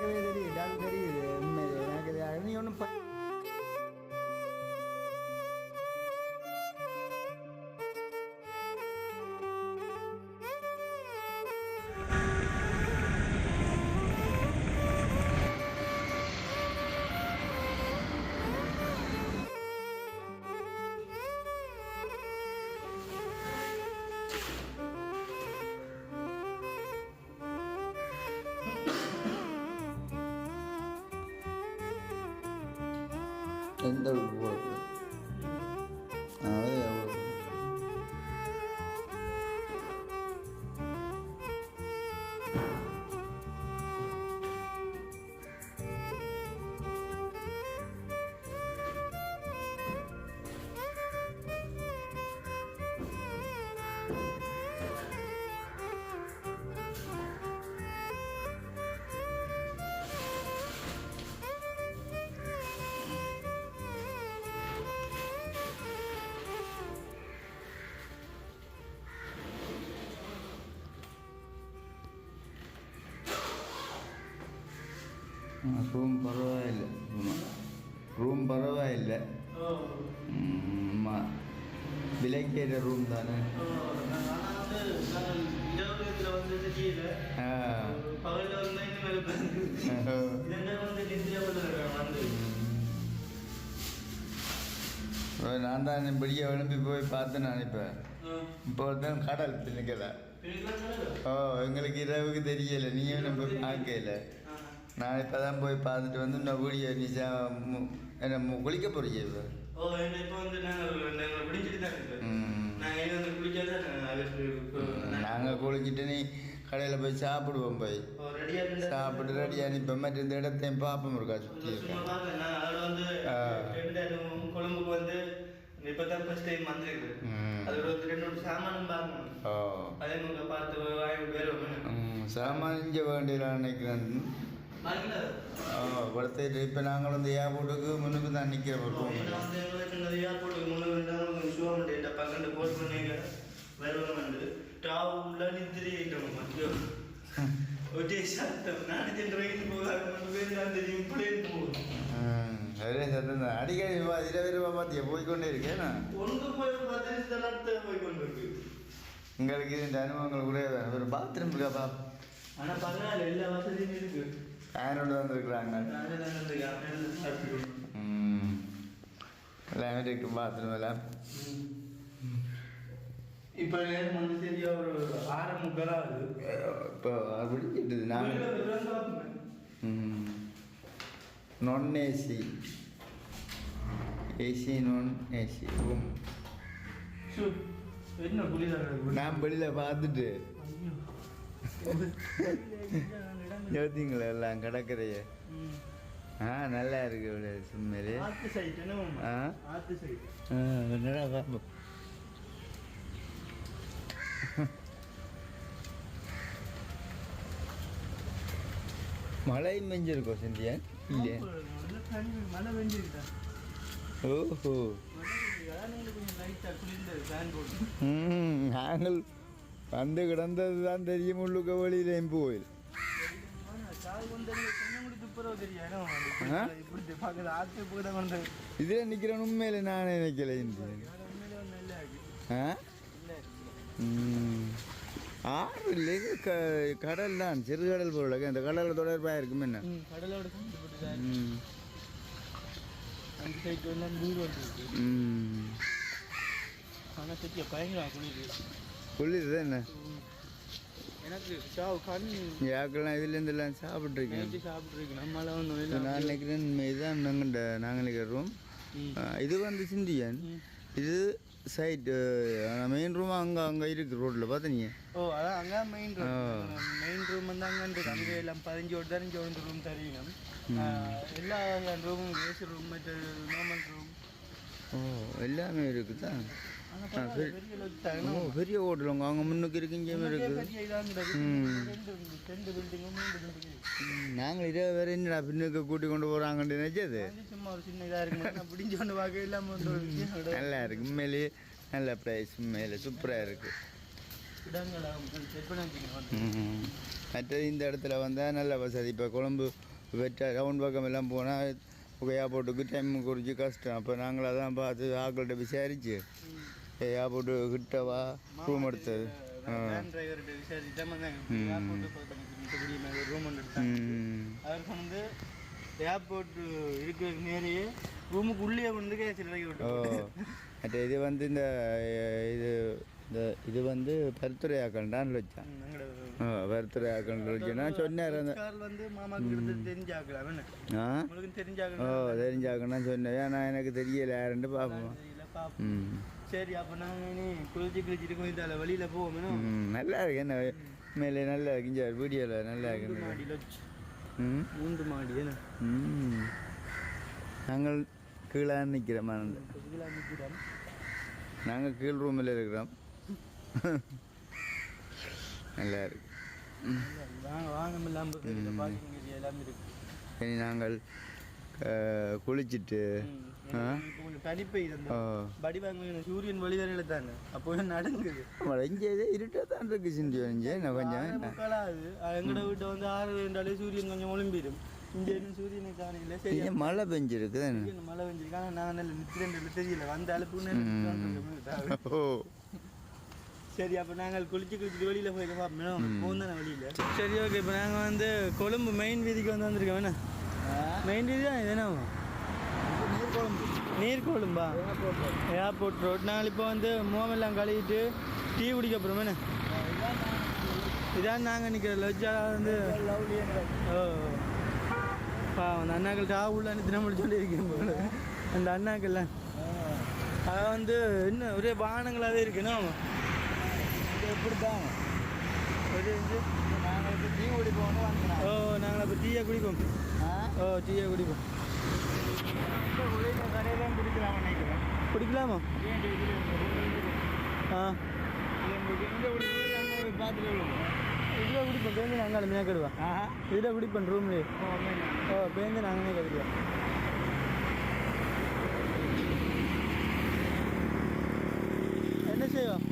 தெரியுது அது தெரியுது. உண்மையிலே எனக்கு நீ ஒன்றும் ரூம் பரவாயில்லை ரூம் பரவாயில்லை விலைக்கேற ரூம் தானே நான் தான் இப்படியே எழுப்பி போய் பார்த்து நான் இப்போ இப்போ தான் கடல் நிற்கல ஓ எங்களுக்கு இரவுக்கு தெரியல நீயும் நம்ம பார்க்கல நான் இப்போ தான் போய் பார்த்துட்டு வந்து இந்த வீடியோ நீ சா- மு- என்ன குளிக்க போறீங்க இப்போ? ஓ என்ன இப்போ வந்து நாங்கள் தான் ம். நாங்கள் இங்கே வந்து குளிக்கிட்டு நீ கடையில் போய் சாப்பிடுவோம் போய். சாப்பிட்டு நீ இப்போ மற்ற இந்த இடத்தையும் பார்ப்போம் இருக்கா சுற்றி நான் கொழும்புக்கு வந்து இப்போ தான் ஃபர்ஸ்ட் டைம் வந்திருக்கு. அதோட வந்து ரெண்டு சாமானும் பார்க்கணும். அதே மாதிரி பார்த்து வாங்கி வேறு ம், சாமானிஞ்ச வேண்டியலாம் நினைக்கிறேன். படுத்துட்டு இப்போ நாங்கள் வந்து ஏர்போர்ட்டுக்கு முன்னுக்கு தான் நிற்கிறோம் ஏர்போர்ட்டுக்கு பண்ணிட்டு பக்கண்டு போஸ்ட் பண்ணீங்க வருவாங்க வந்து டாவு உள்ள நித்திரி ஐட்டம் ஐயோ ஒட்டே சத்தம் நான் ட்ரெயின் போகாது பேர் நான் தெரியும் பிளேன் போகும். ஒரே சத்தம் தான் அடிக்கடி இரவு இரவா பார்த்தியா போய்க்கொண்டே இருக்கேன் ஒன்று போய் ஒரு பத்து நிமிஷத்துல நடத்த போய் கொண்டு இருக்கு. உங்களுக்கு இந்த அனுபவங்கள் கூட. ஒரு பாத்ரூம் இருக்கா பா? ஆனா பரவாயில்ல எல்லா வசதியும் இருக்கு. ஃபேனோட வந்திருக்குறாங்க நானே எல்லாமே இருக்கு பாத்ரூம் எல்லாம் இப்போ நேரம் வந்து சரியா ஒரு ஆறு முக்கால் ஆகுது இப்போ அப்படி கேட்டது நாங்கள் ம் நான் ஏசி ஏசி நான் ஏசி ரூம் நான் வெளியில் பார்த்துட்டு யோசிங்களா எல்லாம் கடற்கரையே ஆ நல்லா இருக்கு இவ்வளோ என்ன ஆ? என்னடா பார்ப்போம் மழை மெஞ்சிருக்கோம் சிந்தியா? இல்லையா? மழை ஓஹோ. நாங்கள் வந்து கிடந்தது தான் தெரியும் உள்ளுக்க வழியிலேயும் போயில். இதில் நிற்கிறேன் உண்மையில நானே நினைக்கல. ஆறு இல்லை க கடல் தான் சிறுகடல் போல இந்த கடல் தொடர்பாக இருக்கும் என்ன? கடலோட குளிர். குளிர் என்ன? எனக்கு சாவு கண் யாக்கெல்லாம் இதுலேருந்துலாம் சாப்பிட்ருக்கேன் நேற்று சாப்பிட்ருக்கு. நம்மளால ஒன்றும் இப்போ நான் நினைக்கிறேன் இதுதான் நாங்கள் நாங்கள் நினைக்கிறோம் இது வந்து சிந்தியன். இது சைட் மெயின் ரூம் அங்கே அங்கே இருக்குது ரோட்டில் பார்த்தீங்க ஓ அதான் அங்கே மெயின். ரூம் மெயின் ரூம் வந்து அங்கே இருக்கு. அங்கே எல்லாம் பதினஞ்சு ஒரு பதினஞ்சு ஒரு ரூம் தருவீங்க எல்லா ரூமும் ஏசி ரூம் மற்ற நார்மல் ரூம் ஓ எல்லாமே இருக்குதா. பெரிய ஹோட்டலுங்க ஓ ஹோட்டல். முன்னுக்கு இருக்கு. இங்கேயும் இருக்குது நாங்கள் இதே வேற என்னடா பின்னுக்கு கூட்டி கொண்டு போகிறாங்கன்னு நினைச்சது? சும்மா ஒரு சின்ன இதாக இருக்கு பிடிஞ்சு கொண்டு பார்க்க இல்லாமல் நல்லா இருக்கு உண்மையிலேயே நல்ல ப்ரைஸ் உண்மையில. சூப்பராக இருக்கு. மற்றது இந்த இடத்துல வந்தால் நல்ல வசதி. இப்போ கொழம்பு வெட்ட ரவுண்ட் பக்கம் எல்லாம் போனால் ஏர்போர்ட்டுக்கு டைம் குறித்து கஷ்டம். அப்போ நாங்கள் அதான் பார்த்து ஆக்கள்கிட்ட விசாரிச்சு. ஏர்போர்ட்டு கிட்டவா ரூம் எடுத்தது ஆ. வேன் டிரைவர்கிட்ட விசாரிச்சுட்டு வந்தாங்க ஏர்போர்ட்டு பக்கத்துக்கு ரூம் ஒன்று எடுத்தாங்க ம். அவர் வந்து ஏர்போர்ட் இருக்கிற நேரையே ரூமுக்கு உள்ளே வந்து கேச்சு இறக்கி ஓ விட்டு மற்ற இது வந்து இந்த இது இந்த இது வந்து பருத்துறை ஆக்கண்டான்னு வச்சான் பருத்துறை ஆக்கண்டு வச்சுன்னா சொன்னார் அந்த தெரிஞ்சாக்கலாம் ஓ தெரிஞ்சாக்கலாம் தெரிஞ்சாக்கன்னா சொன்னேன் ஏன்னா எனக்கு தெரியல யாருன்னு பார்ப்போம் ம் சரி அப்ப நாங்க இனி குளிச்சு குளிச்சுட்டு கொஞ்சம் வெளியில போவோம். நல்லா இருக்கு. என்ன மேலே நல்லா இருக்கு. வீடியோவில் நல்லா இருக்கு. மாடி லட்சம் ம்? மூன்று மாடி நாங்கள் கீழே நிற்கிறோம் இதுல நிக்கிறோம். நாங்கள் கீழ் ரூமில் இருக்கிறோம். நல்லா இருக்கு. வாங்க நாங்கள் குளிச்சிட்டு கொஞ்சம் படி வாங்க சூரியன் வழிவரையில தானே? அப்போ நடங்குது. இருட்டாக தான் இருக்கு சிந்தி. நான் கொஞ்சம் ஆறே முக்காலாகுது எங்கட வீட்டை வந்து ஆறு ரெண்டாலே சூரியன் கொஞ்சம் ஒளிம்பிடும். மழை பெஞ்சிருக்கு மழை வெஞ்சிருக்கு ஆனால் நான் நித்திரண்டு தெரியல. வந்த அழுப்பு ஓ. சரி அப்போ நாங்கள் குளிச்சு குளிச்சுட்டு வெளியில் போய் பார்ப்போம். போகும் தானே வெளியில்? சரி ஓகே இப்போ நாங்கள் வந்து கொழும்பு மெயின் வீதிக்கு வந்து வந்திருக்கோம். என்ன? மெயின் வீதி தான் இது என்ன நீர் கொழும்பா ஏர்போர்ட் ரோட் நாங்கள் இப்போ வந்து முகமெல்லாம் கழுவிட்டு டீ குடிக்க போகிறோம் இதான் நாங்கள் நிற்கிற லஜ்ஜா வந்து. ஓ. பா அந்த அண்ணாக்கள் டா உள்ள தினமொழி சொல்லி இருக்கேன் போல. அந்த அண்ணாக்கள்லாம். அது வந்து என்ன ஒரே வாகனங்களாகவே இருக்குன்னா எப்படி தான் ஒரு இது. நாங்கள் இப்போ டீ குடிப்போம் ஓ நாங்கள் இப்போ டீயை குடிப்போம். ஓ டீயை குடிப்போம். குடிக்கலாமா ஆ. இதில் குடிப்போம் பேருந்து நாங்கள் மேக்கடுவா இதில் குடிப்போம் ரூம்லேயே ஓ பேருந்து நாங்களே கழுவிடுவோம் என்ன செய்வோம்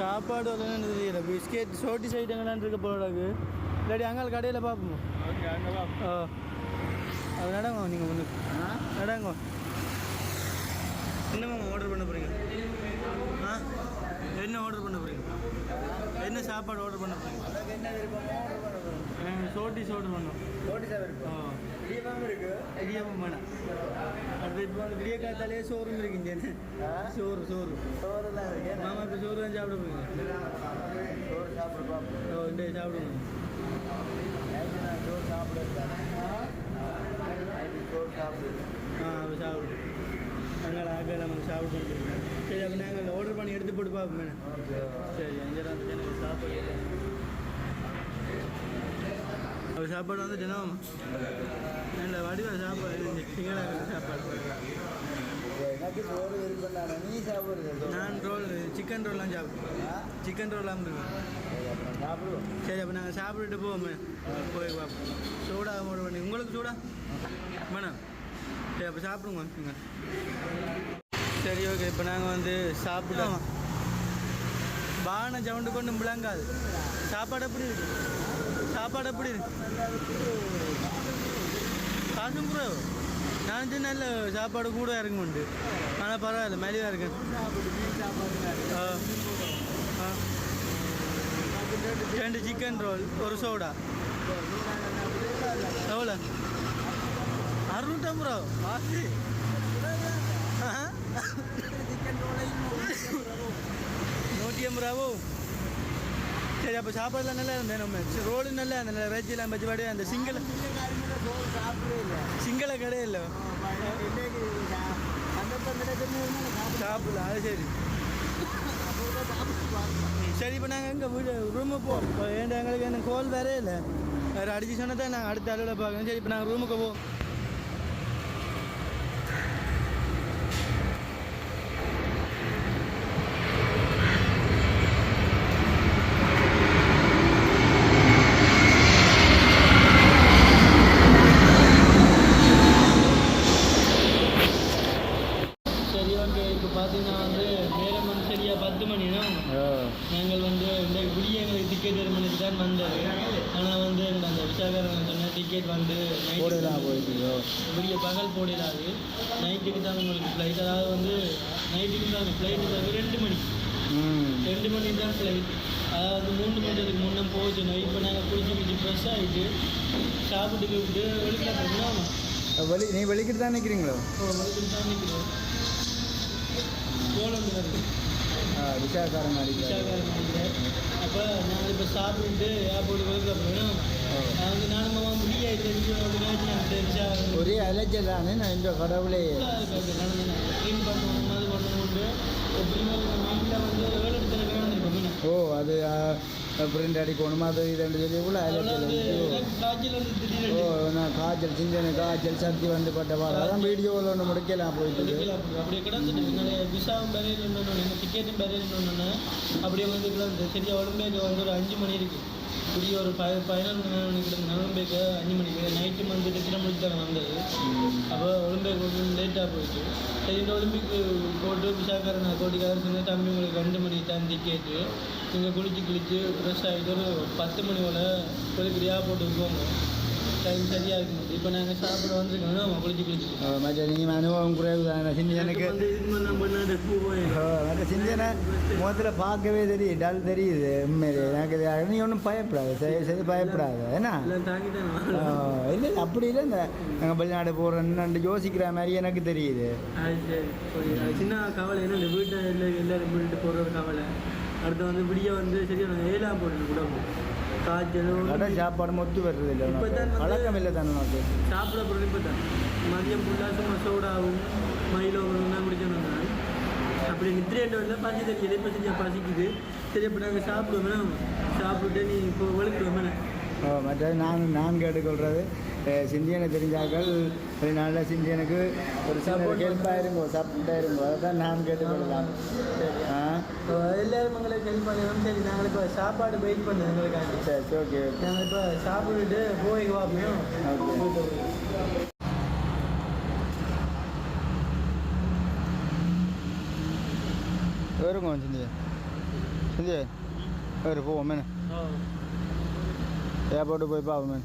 ஆ சாப்பாடு வரலன்னு தெரியல. பிஸ்கெட் சோட்டி சைட் எங்கெல்லாம் இருக்க போடாது இல்லாட்டி அங்கே கடையில் பார்ப்போம் ஓ அது நடங்க நீங்கள் ஒன்று நடங்க என்னம்மா ஆர்டர் பண்ண போகிறீங்க ஆ? என்ன ஆர்டர் பண்ண போகிறீங்க என்ன சாப்பாடு ஆர்டர் பண்ண போகிறீங்க சோட்டிஸ் ஆர்டர் பண்ணோம் ஓ இடியாப்பம் வேணாம். அது இப்போ வந்து விடிய காத்தாலே சோறும் இருக்கு இங்கே. சோறு சோறு. மாமா இப்போ சோறு தான் சாப்பிட ஓ இந்த சாப்பிடுங்க. ஆ? அப்போ சாப்பிடு. நாங்கள் ஆக நம்ம சாப்பிட்டு வந்துருக்கோம். சரி அப்போ நாங்கள் ஆர்டர் பண்ணி எடுத்து போட்டு பார்ப்போம் மேடம் சரி அங்கே தான் எனக்கு சாப்பாடு. சாப்பாடு வந்து தினம் இல்லை வடிவ சாப்பாடு சிங்கள சாப்பாடு நீ சாப்பிடுறது நான் ரோல் சிக்கன் ரோல்லாம் சாப்பிடுவேன் சிக்கன் ரோல்லாம் சாப்பிடுவோம் சரி அப்போ நாங்கள் சாப்பிட்டுட்டு போவோமே போய் பார்ப்போம் சூடா ஆர்டர் பண்ணி உங்களுக்கு சூடா மேடம் சரி அப்போ சாப்பிடுங்க நீங்க. சரி ஓகே இப்போ நாங்கள் வந்து சாப்பிடுவோம் பானை சவுண்டு கொண்டு விளங்காது சாப்பாடு எப்படி இருக்கு சாப்பாடு எப்படி இருக்கு? காசும் ப்ரோ நான் நல்ல சாப்பாடு கூட இறங்க உண்டு. ஆனால் பரவாயில்ல மலிவாக இருக்கு. ரெண்டு சிக்கன் ரோல் ஒரு சோடா எவ்வளோ அறுநூற்றம்பது ரூபா. வாசி. நூற்றி ஐம்பது ரூபாவோ? சரி அப்போ சாப்பாடுலாம் நல்லா இருந்தேன் நம்ம ரோடு நல்லா இருந்தேன் நல்லா வெஜ்ஜெல்லாம் பஜ்ஜி பாடு அந்த சிங்கள சிங்கள கடை இல்லை. சாப்பிடல அது சரி. சரி இப்போ நாங்கள் எங்கே வீடு ரூமுக்கு போவோம் ஏன்டா எங்களுக்கு எனக்கு கோல் வேறே இல்லை. வேறு அடிச்சு சொன்னால் தான் நாங்கள் அடுத்த அளவில் பார்க்கணும். சரி இப்போ நாங்கள் ரூமுக்கு போவோம் பண்ணினோம் நாங்கள் வந்து இந்த குடியங்களை டிக்கெட் எடுமணிக்கு தான் வந்தது. ஆனால் வந்து அந்த விசாகரன் சொன்ன டிக்கெட் வந்து போடலாம் போயிருக்கீங்களோ பெரிய பகல் போடலாது. நைட்டுக்கு தான் உங்களுக்கு ஃப்ளைட் அதாவது வந்து நைட்டுக்கு தான் ஃப்ளைட்டு தவிர ரெண்டு மணிக்கு ரெண்டு மணி தான் ஃப்ளைட் அதாவது மூணு மணிக்கு முன்னே நைட் இப்போ நாங்கள் குளிச்சு குளிச்சு ஃப்ரெஷ் ஆகிட்டு சாப்பிட்டு கூப்பிட்டு வெளியில் போகணும். நீ வெளிக்கிட்டு தான் நிற்கிறீங்களோ வெளிக்கிட்டு தான் நிற்கிறோம் போகலான்னு விசாகாரம் நினைக்கிறேன் அப்போ நாங்கள் இப்போ சாப்பிட்டு ஏர்போர்ட் போகணும் நான் வந்து நானும் முடியாது தெரிஞ்சு ஒரே அலைச்சல் தானே நான் இந்த கடவுளே. க்ளீன் பண்ணணும் அது வந்து வேலை ஓ அது பிரிண்ட் அடிக்கணுமா அது இதுன்னு சொல்லி ஓ நான் காய்ச்சல் சிந்தனை காய்ச்சல் சக்தி வந்து பட்டவாள் அதான் வீடியோவில் ஒன்று முடிக்கலாம் போயிட்டு அப்படியே கிடந்துட்டு விசாவும் பெரையில் டிக்கெட்டும் அப்படியே வந்து கிடந்து சரியா உடம்பே வந்து ஒரு அஞ்சு மணி இருக்கு இப்படி ஒரு ப பதினொன்று மணி கிடந்து நலம்பேக்கு அஞ்சு மணிக்கு நைட்டு வந்து திட்டம் முடித்தாங்க வந்தது. அப்போ ஒலிம்பிக் லேட்டாக போயிட்டு. சரி இந்த ஒலிம்பிக்கு போட்டு விசாக்காரன் கோட்டிக்காரன் சொன்ன தம்பி உங்களுக்கு ரெண்டு மணி தான் டிக்கெட்டு நீங்கள் குளிச்சு குளிச்சு ஃப்ரெஷ் ஆகிட்டு ஒரு பத்து மணி போல் கொலிக்கிறியா போட்டு போங்க டைம் சரியாக இருக்கும்? இப்போ நாங்கள் சாப்பிட வந்துருக்கோம். குளிச்சு குளிச்சு மற்ற நீ அனுபவம் குறைவு தானே. பூ போய். மற்ற சிந்தனை முகத்தில் பார்க்கவே தெரியுது. டல் தெரியுது உண்மையிலே. எனக்கு நீ ஒன்றும் பயப்படாது. சரி சரி பயப்படாது. ஏன்னா இல்லை அப்படி இல்லை. இந்த நாங்கள் வெளிநாடு போகிறோன்னு யோசிக்கிற மாதிரி எனக்கு தெரியுது. சின்ன கவலை. என்ன இந்த வீட்டை இல்லை எல்லாரும் வீட்டு போகிற கவலை. அடுத்து வந்து விடிய வந்து சரியா நான் ஏழாம் போட்டு உடம்பு காய்ச்சல் சாப்பாடு மொத்து வருது இல்லை இப்ப தான் வந்து- பழக்கம் இல்லை தானே உனக்கு? சாப்பிட பொருள் இப்போ தான் மதியம் ஃபுல்லாக சும்மா சோடாவும் மயிலோ தான் குடிச்சோம் நான் அப்படி நித்திரேட்ட வரல பசி தெரியல இப்போ செஞ்சா பசிக்குது. சரி இப்போ நாங்கள் சாப்பிடுவோம் சாப்பிட்டு நீ இப்போ வெளுக்குவோம் ஓ, மற்றது நான் நான் கேட்டுக்கொள்கிறது அஹ், சிந்தியனை தெரிஞ்சாக்கள் நல்ல சிந்தியனுக்கு ஒரு சின்ன ஹெல்ப்பாக இருங்கோ சப்போர்ட்டாக இருங்கோ அதை தான் நான் கேட்டுக்கொள்ளலாம். எல்லாரும் எங்களுக்கு ஹெல்ப் பண்ணணும். சரி நாங்கள் இப்போ சாப்பாடு வெயிட் பண்ணோம் எங்களுக்காண்டி சரி சரி ஓகே நாங்கள் இப்போ சாப்பிட்டுட்டு போய் வாப்பியும். வருங்க சிந்தியன். சிந்தியன். வேறு போவோம் மேனே ஏர்போர்ட்டு போய் பார்ப்போம்